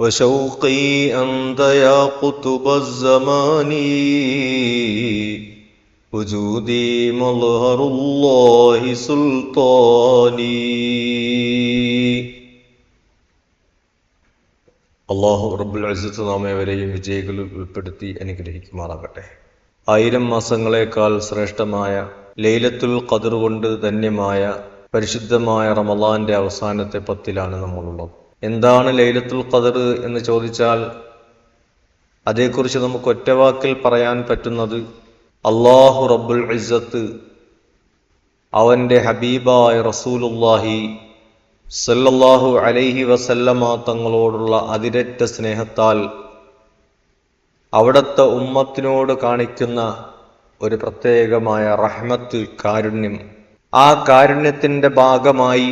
وشوقي أنت يا قطب الزمان وجودي مظهر الله سلطاني അള്ളാഹു റബ്ബുൽ അസത്ത് നാമേവരെയും വിജയികളിൽ ഉൾപ്പെടുത്തി അനുഗ്രഹിക്കുമാറാകട്ടെ ആയിരം മാസങ്ങളെക്കാൾ ശ്രേഷ്ഠമായ ലൈലത്തുൽ ഖദർ കൊണ്ട് ധന്യമായ പരിശുദ്ധമായ റമദാന്റെ അവസാനത്തെ പത്തിലാണ് നമ്മളുള്ളത് എന്താണ് ലൈലത്തുൽ ഖദർ എന്ന് ചോദിച്ചാൽ അതേക്കുറിച്ച് നമുക്ക് ഒറ്റവാക്കിൽ പറയാൻ പറ്റുന്നത് അള്ളാഹു റബ്ബുൽ ഇസ്സത്ത് അവന്റെ ഹബീബായ റസൂലുല്ലാഹി സല്ലല്ലാഹു അലൈഹി വസല്ലമ തങ്ങളോടുള്ള അതിരറ്റ സ്നേഹത്താൽ അവിടുത്തെ ഉമ്മത്തിനോട് കാണിക്കുന്ന ഒരു പ്രത്യേകമായ റഹ്മത്ത് കാരുണ്യം. ആ കാരുണ്യത്തിന്റെ ഭാഗമായി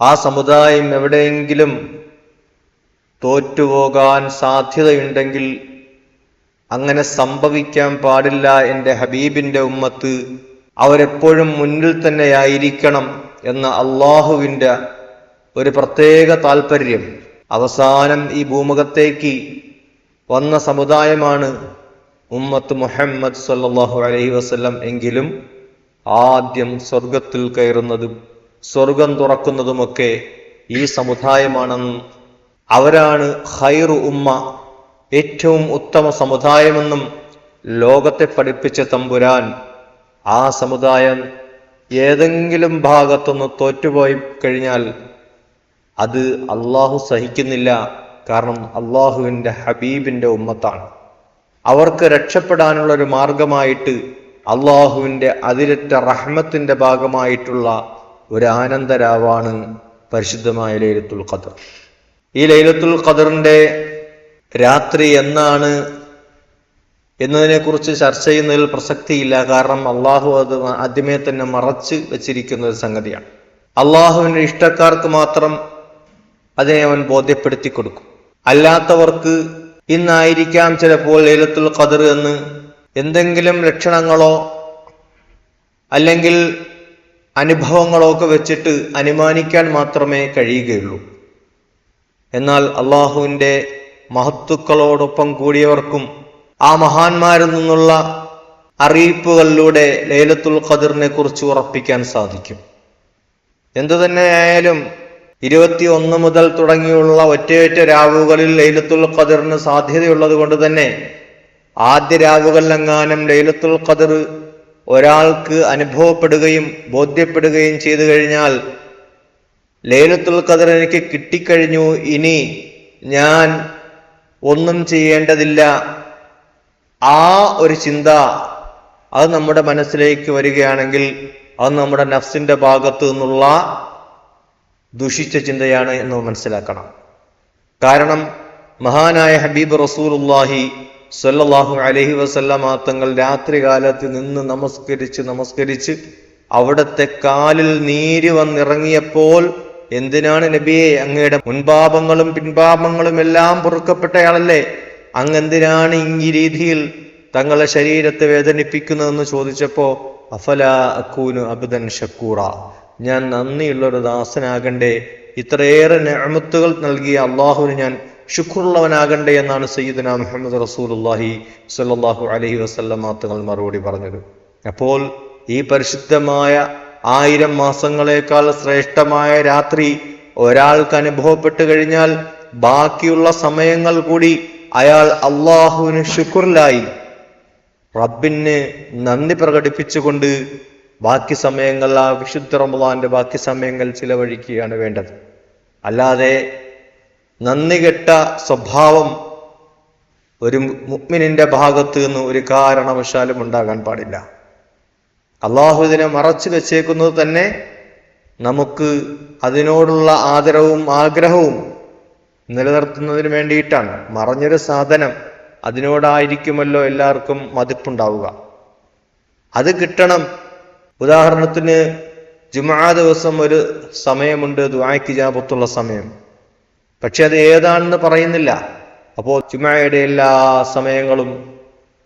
ആ സമുദായം എവിടെയെങ്കിലും തോറ്റുപോകാൻ സാധ്യതയുണ്ടെങ്കിൽ അങ്ങനെ സംഭവിക്കാൻ പാടില്ല എന്റെ ഹബീബിന്റെ ഉമ്മത്ത്. അവരെപ്പോഴും മുന്നിൽ തന്നെയായിരിക്കണം എന്ന അള്ളാഹുവിന്റെ ഒരു പ്രത്യേക താല്പര്യം അവസാനം ഈ ഭൂമുഖത്തേക്ക് വന്ന സമുദായമാണ് ഉമ്മത്ത് മുഹമ്മദ് സല്ലാഹു അലൈഹി വസ്ലം എങ്കിലും ആദ്യം സ്വർഗത്തിൽ കയറുന്നതും. സ്വർഗം തുറക്കുന്നതുമൊക്കെ ഈ സമുദായമാണെന്ന് അവരാണ് ഹൈറു ഉമ്മ ഏറ്റവും ഉത്തമ സമുദായമെന്നും ലോകത്തെ പഠിപ്പിച്ച തമ്പുരാൻ. ആ സമുദായം ഏതെങ്കിലും ഭാഗത്തൊന്ന് തോറ്റുപോയി കഴിഞ്ഞാൽ അത് അള്ളാഹു സഹിക്കുന്നില്ല. കാരണം അള്ളാഹുവിന്റെ ഹബീബിന്റെ ഉമ്മത്താണ്. അവർക്ക് രക്ഷപ്പെടാനുള്ള ഒരു മാർഗമായിട്ട് അള്ളാഹുവിന്റെ അതിരറ്റ റഹ്മത്തിന്റെ ഭാഗമായിട്ടുള്ള ഒരു ആനന്ദരാവാണ് പരിശുദ്ധമായ ലൈലത്തുൽ ഖദർ. ഈ ലൈലത്തുൽ ഖദറിന്റെ രാത്രി എന്നാണ് എന്നതിനെക്കുറിച്ച് ചർച്ച ചെയ്യുന്നതിൽ പ്രസക്തിയില്ല. കാരണം അള്ളാഹു അത് ആദ്യമേ തന്നെ മറച്ച് വെച്ചിരിക്കുന്ന ഒരു സംഗതിയാണ്. അള്ളാഹുവിന്റെ ഇഷ്ടക്കാർക്ക് മാത്രം അതിനെ അവൻ ബോധ്യപ്പെടുത്തി കൊടുക്കും. അല്ലാത്തവർക്ക് ഇന്നായിരിക്കാം ചിലപ്പോൾ ലൈലത്തുൽ ഖദർ എന്ന് എന്തെങ്കിലും ലക്ഷണങ്ങളോ അല്ലെങ്കിൽ അനുഭവങ്ങളോ ഒക്കെ വെച്ചിട്ട് അനുമാനിക്കാൻ മാത്രമേ കഴിയുകയുള്ളൂ. എന്നാൽ അള്ളാഹുവിന്റെ മഹത്തുക്കളോടൊപ്പം കൂടിയവർക്കും ആ മഹാന്മാരിൽ നിന്നുള്ള അറിയിപ്പുകളിലൂടെ ലൈലത്തുൽ ഖദറിനെ കുറിച്ച് ഉറപ്പിക്കാൻ സാധിക്കും. എന്തു തന്നെയായാലും ഇരുപത്തി ഒന്ന് മുതൽ തുടങ്ങിയുള്ള ഒറ്റയൊറ്റ രാവുകളിൽ ലൈലത്തുൽ ഖദറിന് സാധ്യതയുള്ളത് കൊണ്ട് തന്നെ ആദ്യ രാവുകളിലെങ്ങാനും ലൈലത്തുൽ ഖദർ ഒരാൾക്ക് അനുഭവപ്പെടുകയും ബോധ്യപ്പെടുകയും ചെയ്തു കഴിഞ്ഞാൽ ലൈലത്തുൽ ഖദർ എനിക്ക് കിട്ടിക്കഴിഞ്ഞു. ഇനി ഞാൻ ഒന്നും ചെയ്യേണ്ടതില്ല. ആ ഒരു ചിന്ത അത് നമ്മുടെ മനസ്സിലേക്ക് വരികയാണെങ്കിൽ അത് നമ്മുടെ നഫ്സിന്റെ ഭാഗത്ത് നിന്നുള്ള ദുഷിച്ച ചിന്തയാണ് എന്ന് മനസ്സിലാക്കണം. കാരണം മഹാനായ ഹബീബ് റസൂലുല്ലാഹി സല്ലല്ലാഹു അലഹി വസല്ലമ തങ്ങൾ രാത്രി കാലത്ത് നിന്ന് നമസ്കരിച്ച് നമസ്കരിച്ച് അവിടത്തെ കാലിൽ നീര് വന്നിറങ്ങിയപ്പോൾ എന്തിനാണ് നബിയെ അങ്ങയുടെ മുൻപാപങ്ങളും പിൻപാപങ്ങളും എല്ലാം പൊറുക്കപ്പെട്ടയാളല്ലേ? അങ്ങെന്തിനാണ് ഈ രീതിയിൽ തങ്ങളെ ശരീരത്തെ വേദനിപ്പിക്കുന്നതെന്ന് ചോദിച്ചപ്പോ അഫല അക്കൂനു അബുദൻ ഷക്കൂറ ഞാൻ നന്ദിയുള്ള ഒരു ദാസനാകണ്ടേ ഇത്രയേറെ ഞാമത്തുകൾ നൽകിയ അള്ളാഹുവിന് ഞാൻ ശുക്രുള്ളവനാകണ്ടേ എന്നാണ് സയ്യിദന മുഹമ്മദ് റസൂലുല്ലാഹി സല്ലാഹു അലഹി വസല്ലമ തങ്ങൾ മറുപടി പറഞ്ഞത്. അപ്പോൾ ഈ പരിശുദ്ധമായ ആയിരം മാസങ്ങളെക്കാൾ ശ്രേഷ്ഠമായ രാത്രി ഒരാൾക്ക് അനുഭവപ്പെട്ടു കഴിഞ്ഞാൽ ബാക്കിയുള്ള സമയങ്ങൾ കൂടി അയാൾ അള്ളാഹുവിന് ശുക്രിലായി. റബ്ബിന് നന്ദി പ്രകടിപ്പിച്ചുകൊണ്ട് ബാക്കി സമയങ്ങൾ ആ വിശുദ്ധ റമദാന്റെ ബാക്കി സമയങ്ങൾ ചിലവഴിക്കുകയാണ് വേണ്ടത്. അല്ലാതെ നന്ദി കെട്ട സ്വഭാവം ഒരു മുഗ്മിനിന്റെ ഭാഗത്ത് നിന്ന് ഒരു കാരണവശാലും ഉണ്ടാകാൻ പാടില്ല. അള്ളാഹു ഇതിനെ മറച്ചു വെച്ചേക്കുന്നത് തന്നെ നമുക്ക് അതിനോടുള്ള ആദരവും ആഗ്രഹവും നിലനിർത്തുന്നതിന് വേണ്ടിയിട്ടാണ്. മറഞ്ഞൊരു സാധനം അതിനോടായിരിക്കുമല്ലോ എല്ലാവർക്കും മതിപ്പുണ്ടാവുക. അത് കിട്ടണം. ഉദാഹരണത്തിന് ജുമാ ദിവസം ഒരു സമയമുണ്ട് ദ്വായ്ക്ക് ജാപത്തുള്ള സമയം. പക്ഷെ അത് ഏതാണെന്ന് പറയുന്നില്ല. അപ്പോൾ ചുമയുടെ എല്ലാ സമയങ്ങളും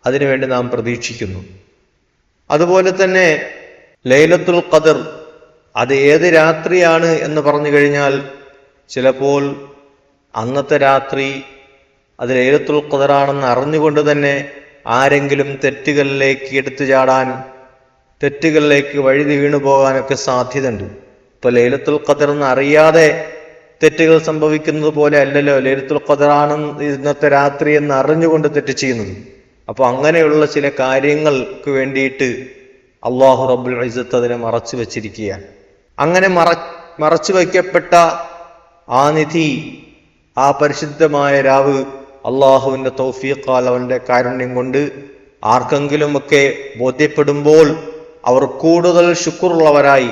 അതിനുവേണ്ടി നാം പ്രതീക്ഷിക്കുന്നു. അതുപോലെ തന്നെ ലൈലത്തുൽ ഖദർ അത് ഏത് രാത്രിയാണ് എന്ന് പറഞ്ഞു കഴിഞ്ഞാൽ ചിലപ്പോൾ അന്നത്തെ രാത്രി അത് ലൈലത്തുൽ ഖദറാണെന്ന് അറിഞ്ഞുകൊണ്ട് തന്നെ ആരെങ്കിലും തെറ്റുകളിലേക്ക് എടുത്തു ചാടാൻ തെറ്റുകളിലേക്ക് വഴുതി വീണു പോകാനൊക്കെ സാധ്യതയുണ്ട്. ഇപ്പൊ ലൈലത്തുൽ ഖദർ എന്ന് അറിയാതെ തെറ്റുകൾ സംഭവിക്കുന്നത് പോലെ അല്ലല്ലോ. ലൈലത്തുൽ ഖദറാണ് ഇന്നത്തെ രാത്രി എന്ന് അറിഞ്ഞുകൊണ്ട് തെറ്റ് ചെയ്യുന്നത്. അപ്പൊ അങ്ങനെയുള്ള ചില കാര്യങ്ങൾക്ക് വേണ്ടിയിട്ട് അള്ളാഹു റബ്ബുൽ ഇസത്ത് അതിനെ മറച്ചു വെച്ചിരിക്കുകയാണ്. അങ്ങനെ മറ മറച്ചു വയ്ക്കപ്പെട്ട ആ നിധി ആ പരിശുദ്ധമായ രാവ് അള്ളാഹുവിന്റെ തൗഫീഖാൽ അവന്റെ കാരുണ്യം കൊണ്ട് ആർക്കെങ്കിലുമൊക്കെ ബോധ്യപ്പെടുമ്പോൾ അവർ കൂടുതൽ ശുക്രുള്ളവരായി.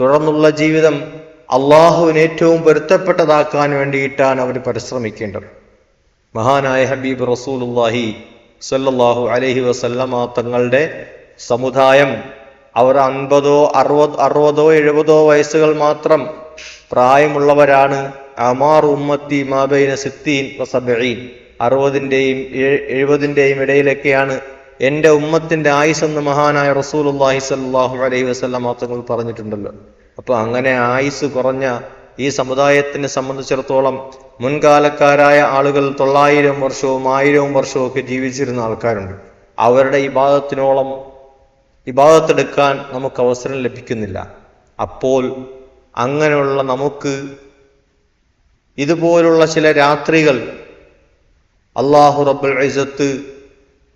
തുടർന്നുള്ള ജീവിതം അള്ളാഹുവിന് ഏറ്റവും പൊരുത്തപ്പെട്ടതാക്കാൻ വേണ്ടിയിട്ടാണ് അവർ പരിശ്രമിക്കേണ്ടത്. മഹാനായ ഹബീബ് റസൂലുല്ലാഹി സല്ലാഹു അലഹി വസല്ലമ തങ്ങളുടെ സമുദായം അവർ അൻപതോ അറുപത് അറുപതോ എഴുപതോ വയസ്സുകൾ മാത്രം പ്രായമുള്ളവരാണ്. അമാർ ഉമ്മത്തി മാബൈന സിത്തീൻ വസബീൻ അറുപതിന്റെയും എഴുപതിന്റെയും ഇടയിലൊക്കെയാണ് എന്റെ ഉമ്മത്തിന്റെ ആയുസ് എന്ന് മഹാനായ റസൂലുല്ലാഹി സല്ലാഹു അലൈഹി വസല്ലമ തങ്ങൾ പറഞ്ഞിട്ടുണ്ടല്ലോ. അപ്പൊ അങ്ങനെ ആയുസ് കുറഞ്ഞ ഈ സമുദായത്തിനെ സംബന്ധിച്ചിടത്തോളം മുൻകാലക്കാരായ ആളുകൾ തൊള്ളായിരം വർഷവും ആയിരവും വർഷവും ഒക്കെ ജീവിച്ചിരുന്ന ആൾക്കാരുണ്ട്. അവരുടെ ഇബാദത്തിനോളം ഇബാദത്തെടുക്കാൻ നമുക്ക് അവസരം ലഭിക്കുന്നില്ല. അപ്പോൾ അങ്ങനെയുള്ള നമുക്ക് ഇതുപോലുള്ള ചില രാത്രികൾ അള്ളാഹു റബ്ബുൽ ഇസത്ത്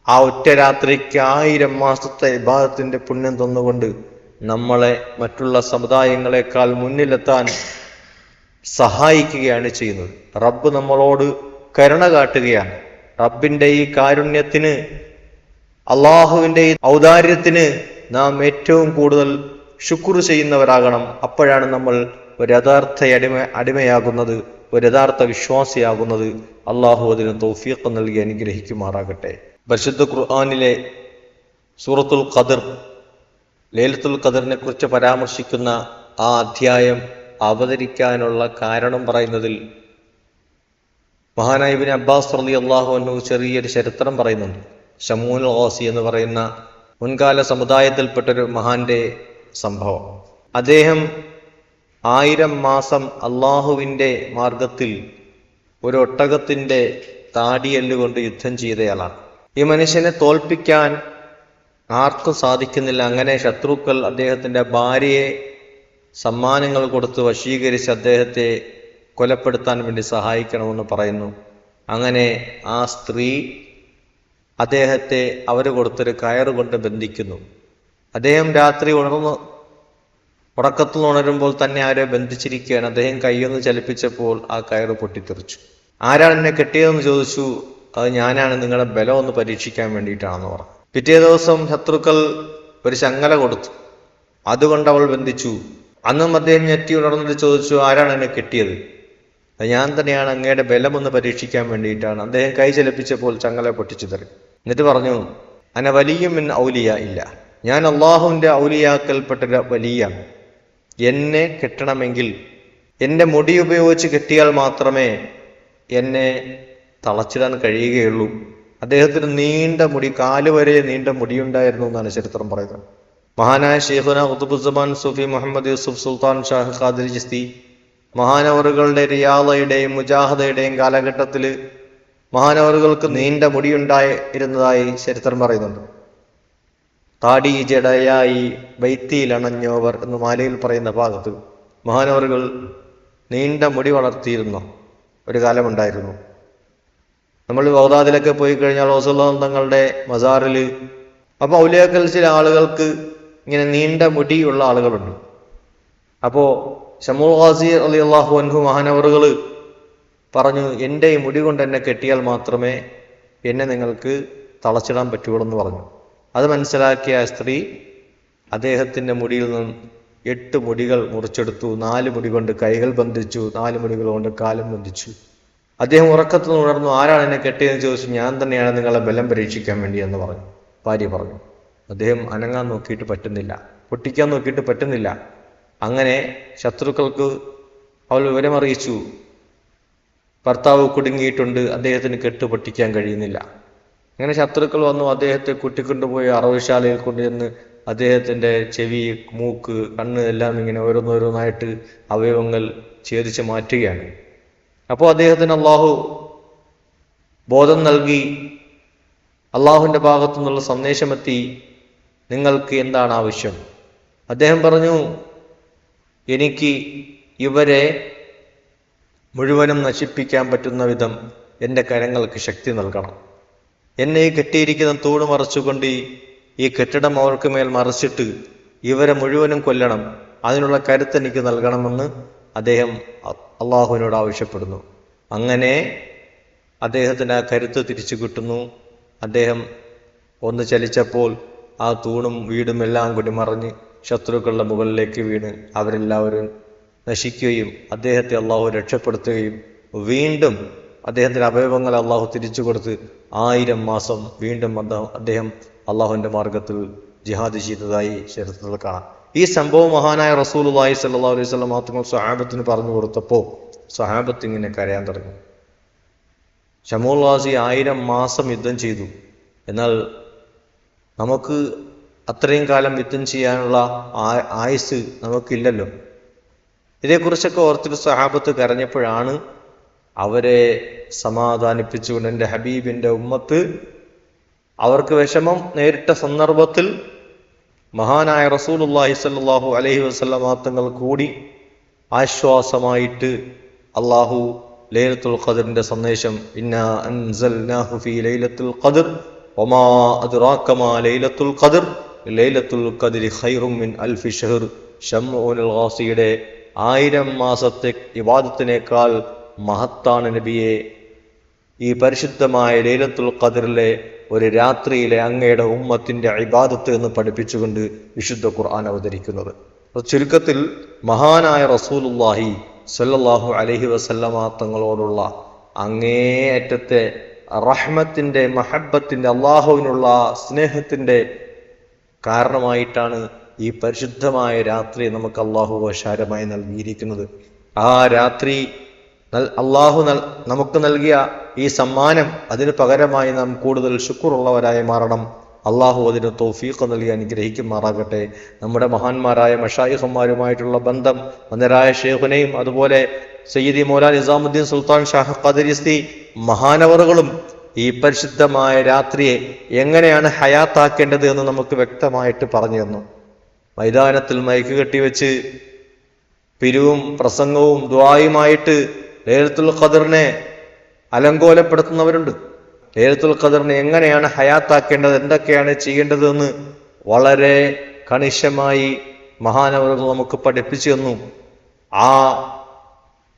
ആ ഒറ്റ രാത്രിക്ക് ആയിരം മാസത്തെ ഇബാദത്തിന്റെ പുണ്യം തന്നുകൊണ്ട് നമ്മളെ മറ്റുള്ള സമുദായങ്ങളെക്കാൾ മുന്നിലെത്താൻ സഹായിക്കുകയാണ് ചെയ്യുന്നത്. റബ്ബ് നമ്മളോട് കരുണ കാട്ടുകയാണ്. റബ്ബിന്റെ ഈ കാരുണ്യത്തിന് അള്ളാഹുവിന്റെ ഈ ഔദാര്യത്തിന് നാം ഏറ്റവും കൂടുതൽ ശുക്ർ ചെയ്യുന്നവരാകണം. അപ്പോഴാണ് നമ്മൾ ഒരു യഥാർത്ഥ അടിമ അടിമയാകുന്നത് ഒരു യഥാർത്ഥ വിശ്വാസിയാകുന്നത്. അള്ളാഹു അതിന് തൗഫീഖ് നൽകി അനുഗ്രഹിക്കുമാറാകട്ടെ. പരിശുദ്ധ ഖുർആാനിലെ സൂറത്തുൽ ഖദർ ലേലത്തുൽ ഖദറിനെ കുറിച്ച് പരാമർശിക്കുന്ന ആ അധ്യായം അവതരിക്കാനുള്ള കാരണം പറയുന്നതിൽ മഹാനായിബിൻ അബ്ബാസ് റലി അള്ളാഹു ചെറിയൊരു ചരിത്രം പറയുന്നുണ്ട്. ഷമൂൽ ഓസി എന്ന് പറയുന്ന മുൻകാല സമുദായത്തിൽപ്പെട്ടൊരു മഹാന്റെ സംഭവം. അദ്ദേഹം ആയിരം മാസം അള്ളാഹുവിന്റെ മാർഗത്തിൽ ഒരു ഒട്ടകത്തിന്റെ താടിയെല്ലുകൊണ്ട് യുദ്ധം ചെയ്തയാളാണ്. ഈ മനുഷ്യനെ തോൽപ്പിക്കാൻ ആർക്കും സാധിക്കുന്നില്ല. അങ്ങനെ ശത്രുക്കൾ അദ്ദേഹത്തിന്റെ ഭാര്യയെ സമ്മാനങ്ങൾ കൊടുത്ത് വശീകരിച്ച് അദ്ദേഹത്തെ കൊലപ്പെടുത്താൻ വേണ്ടി സഹായിക്കണമെന്ന് പറയുന്നു. അങ്ങനെ ആ സ്ത്രീ അദ്ദേഹത്തെ അവർ കൊടുത്തൊരു കയറുകൊണ്ട് ബന്ധിക്കുന്നു. അദ്ദേഹം രാത്രി ഉണർന്ന് ഉറക്കത്തിൽ ഉണരുമ്പോൾ തന്നെ ആരോ ബന്ധിച്ചിരിക്കുകയാണ്. അദ്ദേഹം കൈയൊന്ന് ചലിപ്പിച്ചപ്പോൾ ആ കയറ് പൊട്ടിത്തെറിച്ചു. ആരാണ് എന്നെ കെട്ടിയതെന്ന് ചോദിച്ചു. അത് ഞാനാണ്. നിങ്ങളുടെ ബലം ഒന്ന് പരീക്ഷിക്കാൻ വേണ്ടിയിട്ടാണെന്ന് പറഞ്ഞു. പിറ്റേ ദിവസം ശത്രുക്കൾ ഒരു ശങ്കല കൊടുത്തു. അതുകൊണ്ട് അവൾ ബന്ധിച്ചു. അന്നും അദ്ദേഹം ഞെറ്റി ഉണർന്നിട്ട് ചോദിച്ചു ആരാണ് എന്നെ കിട്ടിയത്? ഞാൻ തന്നെയാണ്. അങ്ങയുടെ ബലമൊന്ന് പരീക്ഷിക്കാൻ വേണ്ടിയിട്ടാണ്. അദ്ദേഹം കൈ ചലിപ്പിച്ചപ്പോൾ ചങ്ങല പൊട്ടിച്ചു തരും എന്നിട്ട് പറഞ്ഞു അന വലിയും എന്ന ഔലിയ ഇല്ല. ഞാൻ അള്ളാഹുവിന്റെ ഔലിയാക്കൽപ്പെട്ട വലിയാണ്. എന്നെ കെട്ടണമെങ്കിൽ എന്റെ മുടി ഉപയോഗിച്ച് കെട്ടിയാൽ മാത്രമേ എന്നെ തളച്ചിടാൻ കഴിയുകയുള്ളൂ. അദ്ദേഹത്തിന് നീണ്ട മുടി കാലുവരെ നീണ്ട മുടിയുണ്ടായിരുന്നു എന്നാണ് ചരിത്രം പറയുന്നത്. മഹാനായ ഷെയ്ഖുന ഖുതുബുസമാൻ സുഫി മുഹമ്മദ് യൂസുഫ് സുൽത്താൻ ഷാഹ് ഖാദിർ ചിസ്തി മഹാനവറുകളുടെ റിയാളയുടെയും മുജാഹദയുടെയും കാലഘട്ടത്തിൽ മഹാനവറുകൾക്ക് നീണ്ട മുടിയുണ്ടായിരുന്നതായി ചരിത്രം പറയുന്നുണ്ട്. താടി ജടയായി വൈത്തിയിലണഞ്ഞവർ എന്ന് മാലയിൽ പറയുന്ന ഭാഗത്ത് മഹാനവറുകൾ നീണ്ട മുടി വളർത്തിയിരുന്ന ഒരു കാലമുണ്ടായിരുന്നു. നമ്മൾ ബഗ്ദാദിലൊക്കെ പോയി കഴിഞ്ഞാൽ റസൂലുള്ളാഹി തങ്ങളുടെ മസാറിൽ അപ്പോൾ ഔലിയാക്കൽ ചില ആളുകൾക്ക് ഇങ്ങനെ നീണ്ട മുടിയുള്ള ആളുകളുണ്ട്. അപ്പോൾ ഷമൂൽ ഖാസി അലി അള്ളാഹു അൻഹു മഹാനവറുകൾ പറഞ്ഞു എന്റെ ഈ മുടി കൊണ്ട് എന്നെ കെട്ടിയാൽ മാത്രമേ എന്നെ നിങ്ങൾക്ക് തളച്ചിടാൻ പറ്റുള്ളൂ എന്ന് പറഞ്ഞു. അത് മനസ്സിലാക്കിയ സ്ത്രീ അദ്ദേഹത്തിന്റെ മുടിയിൽ നിന്നും എട്ട് മുടികൾ മുറിച്ചെടുത്തു നാല് മുടി കൊണ്ട് കൈകൾ ബന്ധിച്ചു നാല് മുടികൾ കൊണ്ട് കാലും ബന്ധിച്ചു. അദ്ദേഹം ഉറക്കത്തു നിന്ന് ഉണർന്നു ആരാണ് എന്നെ കെട്ടിയെന്ന് ചോദിച്ചു ഞാൻ തന്നെയാണ് നിങ്ങളെ ബലം പരീക്ഷിക്കാൻ വേണ്ടി എന്ന് പറഞ്ഞു. ഭാര്യ പറഞ്ഞു അദ്ദേഹം അനങ്ങാൻ നോക്കിയിട്ട് പറ്റുന്നില്ല പൊട്ടിക്കാൻ നോക്കിയിട്ട് പറ്റുന്നില്ല. അങ്ങനെ ശത്രുക്കൾക്ക് അവൾ വിവരമറിയിച്ചു. ഭർത്താവ് കുടുങ്ങിയിട്ടുണ്ട് അദ്ദേഹത്തിന് കെട്ട് പൊട്ടിക്കാൻ കഴിയുന്നില്ല. അങ്ങനെ ശത്രുക്കൾ വന്നു അദ്ദേഹത്തെ കുട്ടിക്കൊണ്ടുപോയി അറവശാലയിൽ കൊണ്ടുചെന്ന് അദ്ദേഹത്തിന്റെ ചെവി മൂക്ക് കണ്ണ് എല്ലാം ഇങ്ങനെ ഓരോന്നോരോന്നായിട്ട് അവയവങ്ങൾ ഛേദിച്ച് മാറ്റുകയാണ്. അപ്പോൾ അദ്ദേഹത്തിന് അള്ളാഹു ബോധം നൽകി അള്ളാഹുവിന്റെ ഭാഗത്തു നിന്നുള്ള സന്ദേശമെത്തി നിങ്ങൾക്ക് എന്താണ് ആവശ്യം? അദ്ദേഹം പറഞ്ഞു എനിക്ക് ഇവരെ മുഴുവനും നശിപ്പിക്കാൻ പറ്റുന്ന വിധം എന്റെ കരങ്ങൾക്ക് ശക്തി നൽകണം. എന്നെ ഈ കെട്ടിയിരിക്കുന്ന തൂണ് മറച്ചുകൊണ്ട് ഈ- കെട്ടിടം അവർക്ക് മേൽ മറച്ചിട്ട് ഇവരെ മുഴുവനും കൊല്ലണം. അതിനുള്ള കരുത്ത് എനിക്ക് നൽകണമെന്ന് അദ്ദേഹം അള്ളാഹുവിനോട് ആവശ്യപ്പെടുന്നു. അങ്ങനെ അദ്ദേഹത്തിന് ആ കരുത്ത് തിരിച്ചു കിട്ടുന്നു. അദ്ദേഹം ഒന്ന് ചലിച്ചപ്പോൾ ആ തൂണും വീടും എല്ലാം കൂടി മറിഞ്ഞ് ശത്രുക്കളുടെ മുകളിലേക്ക് വീണ് അവരെല്ലാവരും നശിക്കുകയും അദ്ദേഹത്തെ അള്ളാഹു രക്ഷപ്പെടുത്തുകയും വീണ്ടും അദ്ദേഹത്തിന്റെ അവയവങ്ങൾ അള്ളാഹു തിരിച്ചു കൊടുത്ത് ആയിരം മാസം വീണ്ടും അദ്ദേഹം- അള്ളാഹുവിന്റെ മാർഗത്തിൽ ജിഹാദ് ചെയ്തതായി ചരിത്രത്തിൽ കാണാം. ഈ സംഭവം മഹാനായ റസൂലുള്ളാഹി സ്വല്ലല്ലാഹു അലൈഹി വസല്ലം മാത്രങ്ങൾ സ്വഹാബത്തിന് പറഞ്ഞു കൊടുത്തപ്പോൾ സ്വഹാബത്ത് ഇങ്ങനെ കരയാൻ തുടങ്ങി. ഷമോൾവാസി വാസി ആയിരം മാസം യുദ്ധം ചെയ്തു. എന്നാൽ നമുക്ക് അത്രയും കാലം യുദ്ധം ചെയ്യാനുള്ള ആയുസ് നമുക്കില്ലല്ലോ. ഇതേക്കുറിച്ചൊക്കെ ഓർത്തിട്ട് സഹാബത്ത് കരഞ്ഞപ്പോഴാണ് അവരെ സമാധാനിപ്പിച്ചുകൊണ്ട് എന്റെ ഹബീബിന്റെ ഉമ്മത്ത് അവർക്ക് വിഷമം നേരിട്ട സന്ദർഭത്തിൽ മഹാനായ റസൂലുള്ളാഹി സല്ലാഹു അലഹി വസ്ല്ല തങ്ങൾ കൂടി ആശ്വാസമായിട്ട് അള്ളാഹു ലൈലത്തുൽ ഖദറിന്റെ സന്ദേശം ഇന്നാ അൻസൽനാഹു ഫീ ലൈലത്തുൽ ഖദർ ഒമാ അദ്റാക മാ ലൈലത്തുൽ ഖദർ ലൈലത്തുൽ ഖദരി ഖൈറും മിൻ അൽഫി ഷഹർ. ഷംഉൽ ഖാസിയുടെ ആയിരം മാസത്തെ ഇബാദത്തിനേക്കാൾ മഹത്താണ് നബിയെ. ഈ പരിശുദ്ധമായ ലൈലത്തുൽ ഖദറിലെ ഒരു രാത്രിയിലെ അങ്ങയുടെ ഉമ്മത്തിന്റെ ഇബാദത്ത് എന്ന് പഠിപ്പിച്ചുകൊണ്ട് വിശുദ്ധ ഖുർആൻ അവതരിക്കുന്നത്. ചുരുക്കത്തിൽ മഹാനായ റസൂലുള്ളാഹി സല്ലല്ലാഹു അലൈഹി വസല്ലമ തങ്ങളോടുള്ള അങ്ങേയറ്റത്തെ റഹ്മത്തിന്റെ മഹബത്തിന്റെ അള്ളാഹുവിനുള്ള സ്നേഹത്തിന്റെ കാരണമായിട്ടാണ് ഈ പരിശുദ്ധമായ രാത്രി നമുക്ക് അള്ളാഹു വശാരമായി നൽകിയിരിക്കുന്നത്. ആ രാത്രി അള്ളാഹു നമുക്ക് നൽകിയ ഈ സമ്മാനം അതിന് പകരമായി നാം കൂടുതൽ ശുക്റുള്ളവരായി മാറണം. അള്ളാഹു അതിന് തോഫീഖ് നൽകി അനുഗ്രഹിക്കുമാറാകട്ടെ. നമ്മുടെ മഹാന്മാരായ മഷായിഹന്മാരുമായിട്ടുള്ള ബന്ധം വന്നരായ ഷേഖുനെയും അതുപോലെ സയ്യിദി മൗലാ നിസാമുദ്ദീൻ സുൽത്താൻ ഷാഹ് ഖദരിസ്തി മഹാനവറുകളും ഈ പരിശുദ്ധമായ രാത്രിയെ എങ്ങനെയാണ് ഹയാത്താക്കേണ്ടത് എന്ന് നമുക്ക് വ്യക്തമായിട്ട് പറഞ്ഞു തന്നു. മൈതാനത്തിൽ മയക്ക് കെട്ടിവെച്ച് പിരിവും പ്രസംഗവും ദ്വായുമായിട്ട് ലേലത്തുൽ ഖദറിനെ അലങ്കോലപ്പെടുത്തുന്നവരുണ്ട്. ലേലത്തുൽ ഖദറിനെ എങ്ങനെയാണ് ഹയാത്താക്കേണ്ടത് എന്തൊക്കെയാണ് ചെയ്യേണ്ടതെന്ന് വളരെ കണിശമായി മഹാനവറുകൾ നമുക്ക് പഠിപ്പിച്ചു തന്നു. ആ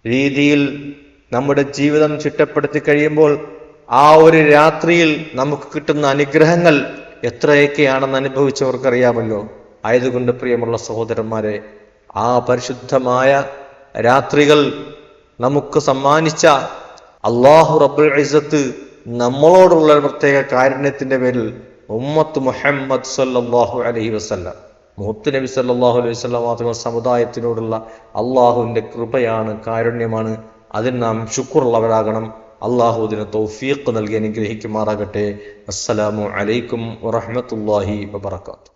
രീതിയിൽ നമ്മുടെ ജീവിതം ചിട്ടപ്പെടുത്തി കഴിയുമ്പോൾ ആ ഒരു രാത്രിയിൽ നമുക്ക് കിട്ടുന്ന അനുഗ്രഹങ്ങൾ എത്രയൊക്കെയാണെന്ന് അനുഭവിച്ചവർക്കറിയാമല്ലോ. ആയതുകൊണ്ട് പ്രിയമുള്ള സഹോദരന്മാരെ ആ പരിശുദ്ധമായ രാത്രികൾ നമുക്ക് സമ്മാനിച്ച അള്ളാഹു റബ്ബുൽ ഇസത്ത് നമ്മളോടുള്ള പ്രത്യേക കാരുണ്യത്തിന്റെ പേരിൽ ഉമ്മത്ത് മുഹമ്മദ് സല്ലാഹു അലഹി വസല്ലം. മുഹത്ത് നബി സല്ലാഹു അലൈഹി മാത്രമ സമുദായത്തിനോടുള്ള അള്ളാഹുവിന്റെ കൃപയാണ് കാരുണ്യമാണ്. അതിന് നാം ശുക്രുള്ളവരാകണം. അള്ളാഹു ഇതിന് തൗഫീഖ് നൽകി അനുഗ്രഹിക്കുമാറാകട്ടെ. അസ്സലാമു അലൈക്കും വറഹ്മത്തുള്ളാഹി വബറകാതുഹു.